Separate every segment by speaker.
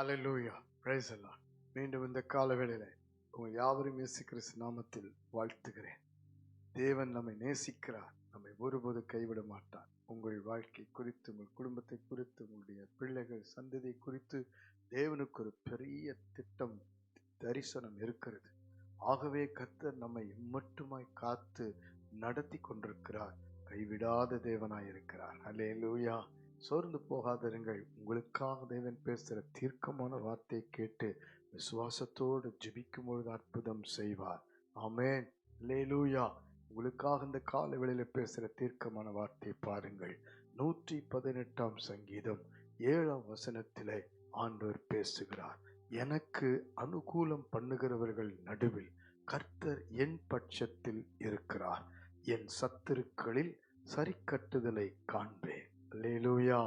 Speaker 1: Hallelujah praise the மீண்டும் இந்த காலவேளையில் உங்கள் யாவரும் இயேசு கிறிஸ்து நாமத்தில் வாழ்த்துகிறேன். தேவன் நம்மை நேசிக்கிறார். நம்மை ஒருபோது கைவிட மாட்டார். உங்கள் வாழ்க்கை குறித்து உங்கள் குடும்பத்தை குறித்து உங்களுடைய பிள்ளைகள் சந்ததியை குறித்து தேவனுக்கு ஒரு பெரிய திட்டம் தரிசனம் இருக்கிறது. ஆகவே கர்த்தர் நம்மை மட்டுமாய் காத்து நடத்தி கொண்டிருக்கிறார். கைவிடாத தேவனாய் இருக்கிறார். அல்லேலூயா சோர்ந்து போகாதிருங்கள். உங்களுக்காக தேவன் பேசுகிற தீர்க்கமான வார்த்தையை கேட்டு விசுவாசத்தோடு ஜெபிக்கும் பொழுது அற்புதம் செய்வார். ஆமேன். லேலூயா உங்களுக்காக இந்த கால வேளையில் பேசுகிற தீர்க்கமான வார்த்தையை பாருங்கள். நூற்றி பதினெட்டாம் சங்கீதம் ஏழாம் வசனத்திலே ஆண்டவர் பேசுகிறார். எனக்கு அனுகூலம் பண்ணுகிறவர்கள் நடுவில் கர்த்தர் என் பட்சத்தில் இருக்கிறார். என் சத்துருக்களில் சரிக்கட்டுதலை காண்பேன். அல்லேலூயா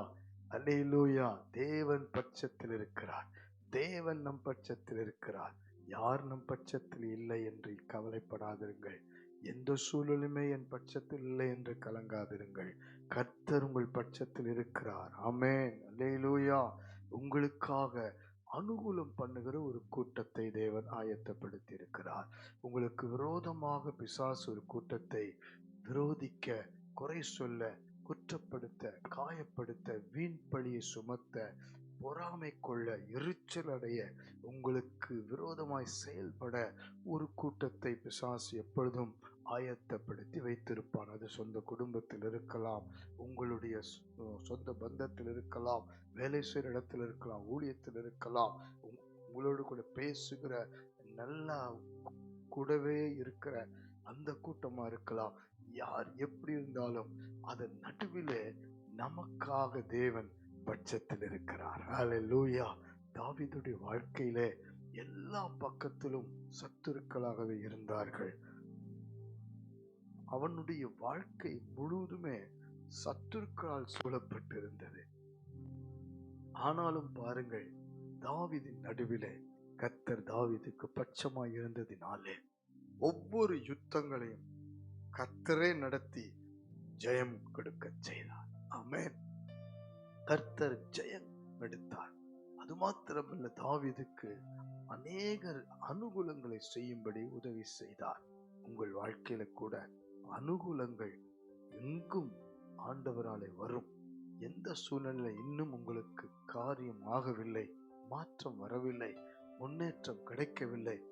Speaker 1: அல்லேலூயா தேவன் பட்சத்தில் இருக்கிறார். தேவன் நம் பட்சத்தில் இருக்கிறார். யார் நம் பட்சத்தில் இல்லை என்று கவலைப்படாதிருங்கள். எந்த சூழலுமே என் பட்சத்தில் இல்லை என்று கலங்காதிருங்கள். கர்த்தர் உங்கள் பட்சத்தில் இருக்கிறார். ஆமென். அல்லேலூயா உங்களுக்காக அனுகூலம் பண்ணுகிற ஒரு கூட்டத்தை தேவன் ஆயத்தப்படுத்தி இருக்கிறார் உங்களுக்கு விரோதமாக பிசாசு ஒரு கூட்டத்தை விரோதிக்க குறை சொல்ல குற்றப்படுத்த காயப்படுத்த வீண் பழியை சுமத்த பொறாமை கொள்ள எரிச்சல் அடைய உங்களுக்கு விரோதமாய் செயல்பட ஒரு கூட்டத்தை பிசாசு எப்பொழுதும் ஆயத்தப்படுத்தி வைத்திருப்பான். அது சொந்த குடும்பத்தில் இருக்கலாம் உங்களுடைய சொ- சொந்த பந்தத்தில் இருக்கலாம் வேலை செய்கிற இடத்தில் இருக்கலாம் ஊழியத்தில் இருக்கலாம் உங்- உங்களோடு கூட பேசுகிற நல்லா கூடவே இருக்கிற அந்த கூட்டமாக இருக்கலாம். யார் எப்படி இருந்தாலும் அதன் நடுவிலே நமக்காக தேவன் பட்சத்தில் இருக்கிறார். லூயா தாவிதோட வாழ்க்கையிலே எல்லா பக்கத்திலும் சத்துருக்களாகவே இருந்தார்கள். அவனுடைய வாழ்க்கை முழுவதுமே சத்துருக்களால் சூழப்பட்டிருந்தது. ஆனாலும் பாருங்கள் தாவிதின் நடுவில கத்தர் தாவிதுக்கு பட்சமாய் இருந்ததினாலே ஒவ்வொரு யுத்தங்களையும் கர்த்தரே நடத்தி ஜெயம் கொடுக்க செய்தார். அமேன் கர்த்தர் ஜெயம் எடுத்தார். அது மாத்திரமல்ல தாவிதுக்கு அநேகர் அனுகூலங்களை செய்யும்படி உதவி செய்தார். உங்கள் வாழ்க்கையில கூட அனுகூலங்கள் எங்கும் ஆண்டவராலே வரும். எந்த சூழ்நிலை இன்னும் உங்களுக்கு காரியம் ஆகவில்லை மாற்றம் வரவில்லை முன்னேற்றம் கிடைக்கவில்லை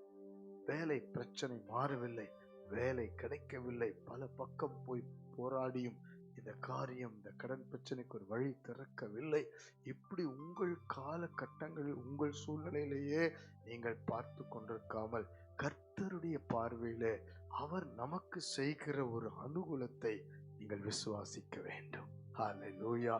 Speaker 1: வேலை பிரச்சனை மாறவில்லை வேலை கிடைக்கவில்லை. பல பக்கம் போய் போராடியும் இந்த காரியம் இந்த கடன் பிரச்சனைக்கு ஒரு வழி திறக்கவில்லை. இப்படி உங்கள் காலகட்டங்களில் உங்கள் சூழ்நிலையிலேயே நீங்கள் பார்த்து கொண்டிருக்காமல் கர்த்தருடைய பார்வையில் அவர் நமக்கு செய்கிற ஒரு அனுகூலத்தை நீங்கள் விசுவாசிக்க வேண்டும். ஹாலை லூயா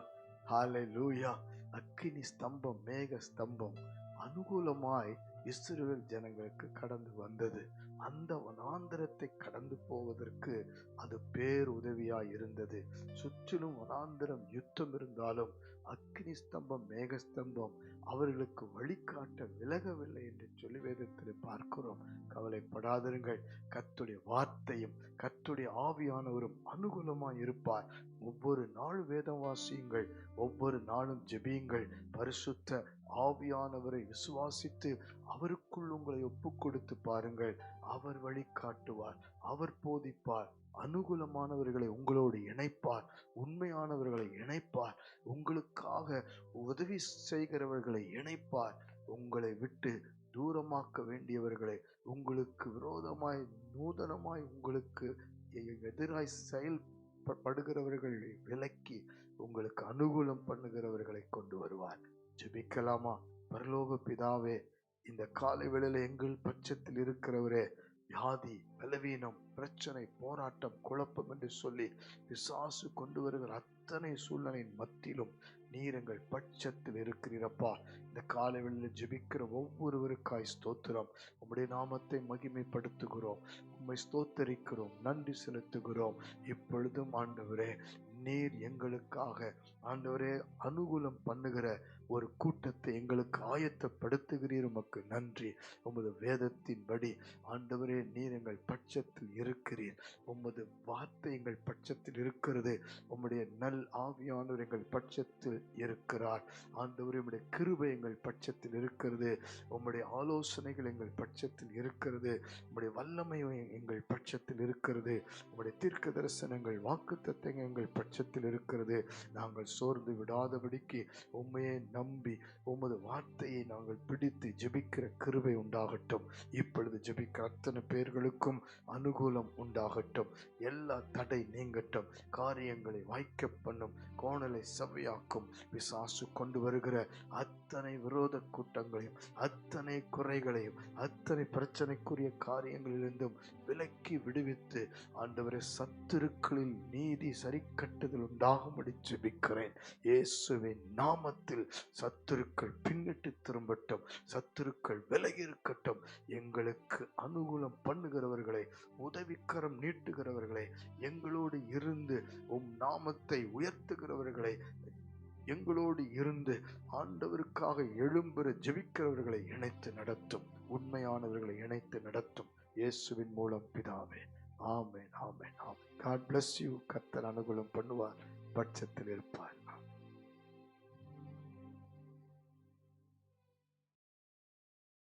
Speaker 1: ஹாலை லூயா அக்கினி ஸ்தம்பம் மேக ஸ்தம்பம் அனுகூலமாய் இஸ்ரேல் ஜனங்களுக்கு கடந்து வந்தது. அந்த வனாந்திரத்தை கடந்து போவதற்கு அது பேருதவியாய் இருந்தது. சுற்றிலும் வனாந்திரம் யுத்தம் இருந்தாலும் அக்னி ஸ்தம்பம் மேகஸ்தம்பம் அவர்களுக்கு வழிகாட்ட விலகவில்லை என்று சொல்லி வேதத்தில் பார்க்கிறோம். கவலைப்படாதிருங்கள். கத்துடைய வார்த்தையும் கத்துடைய ஆவியானவரும் அனுகூலமாய் இருப்பார். ஒவ்வொரு நாள் வேதம் வாசியுங்கள். ஒவ்வொரு நாளும் ஜெபியுங்கள். பரிசுத்த ஆவியானவரை விசுவாசித்து அவருக்குள் உங்களை ஒப்பு கொடுத்து பாருங்கள். அவர் வழி காட்டுவார். அவர் போதிப்பார். அனுகூலமானவர்களை உங்களோடு இணைப்பார். உண்மையானவர்களை இணைப்பார். உங்களுக்காக உதவி செய்கிறவர்களை இணைப்பார். உங்களை விட்டு தூரமாக்க வேண்டியவர்களை உங்களுக்கு விரோதமாய் நூதனமாய் உங்களுக்கு எ- எதிராய் செயல்படுகிறவர்களை விலக்கி உங்களுக்கு அனுகூலம் பண்ணுகிறவர்களை கொண்டு வருவார். ஜெபிக்கலாமா? பரலோக பிதாவே இந்த காலை வேளையில் எங்கள் பட்சத்தில் இருக்கிறவரே வியாதி பலவீனம் பிரச்சனை போராட்டம் குழப்பம் என்று சொல்லி பிசாசு கொண்டு வருகிற அத்தனை சூழ்நிலையின் மத்தியிலும் நீர் எங்கள் பட்சத்தில் இருக்கிறீரப்பா. இந்த காலை வெளியில் ஜெபிக்கிற ஒவ்வொருவருக்காய் ஸ்தோத்திரம். உம்முடைய நாமத்தை மகிமைப்படுத்துகிறோம். உம்மை ஸ்தோத்தரிக்கிறோம். நன்றி செலுத்துகிறோம். இப்பொழுதும் ஆண்டவரே நீர் எங்களுக்காக. ஆண்டவரே அனுகூலம் பண்ணுகிற ஒரு கூட்டத்தை எங்களுக்கு ஆயத்தப்படுத்துகிறீர். உமக்கு நன்றி. உமது வேதத்தின்படி ஆண்டவரே நீர் எங்கள் பட்சத்தில் இருக்கிறீர். உமது வார்த்தை எங்கள் பட்சத்தில் இருக்கிறது. உம்முடைய நல் ஆவியானவர் எங்கள் பட்சத்தில் இருக்கிறார். ஆண்டவரே உம்முடைய கிருபை எங்கள் பட்சத்தில் இருக்கிறது. உம்முடைய ஆலோசனைகள் எங்கள் பட்சத்தில் இருக்கிறது. உம்முடைய வல்லமை எங்கள் பட்சத்தில் இருக்கிறது. உம்முடைய தீர்க்க தரிசனங்கள் வாக்கு எங்கள் பட்சத்தில் இருக்கிறது. நாங்கள் சோர்ந்து விடாதபடிக்கு உண்மையை நம்பி உமது வார்த்தையை நாங்கள் பிடித்து ஜெபிக்கிற கிருபை உண்டாகட்டும். இப்பொழுது ஜெபிக்கிற அத்தனை பேர்களுக்கும் அனுகூலம் உண்டாகட்டும். எல்லா தடை நீங்கட்டும். காரியங்களை வாய்க்க பண்ணும். கோணலை செவ்வையாக்கும். பிசாசு கொண்டு வருகிற அத்தனை விரோத கூட்டங்களையும் அத்தனை குறைகளையும் அத்தனை பிரச்சனைக்குரிய காரியங்களிலிருந்தும் விலக்கி விடுவித்து ஆண்டவரை சத்துருக்களில் நீதி சரிக்கட்ட கட்டுதல் உண்டாகும்படி ஜெபிக்கிறேன். இயேசுவின் நாமத்தில் சத்துருக்கள் பின்னிட்டு திரும்பட்டும் சத்துருக்கள் விலகி இருக்கட்டும் எங்களுக்கு அனுகூலம் பண்ணுகிறவர்களை உதவிக்கரம் நீட்டுகிறவர்களை எங்களோடு இருந்து உம் நாமத்தை உயர்த்துகிறவர்களை எங்களோடு இருந்து ஆண்டவருக்காக எழும்புற ஜெபிக்கிறவர்களை இணைத்து நடத்தும் உண்மையானவர்களை இணைத்து நடத்தும். இயேசுவின் மூலம் பிதாவே ஆமேன் ஆமேன் ஆமேன். காட் பிளஸ் யூ கத்தர் அனுகூலம் பண்ணுவார். பட்சத்தில் இருப்பார்.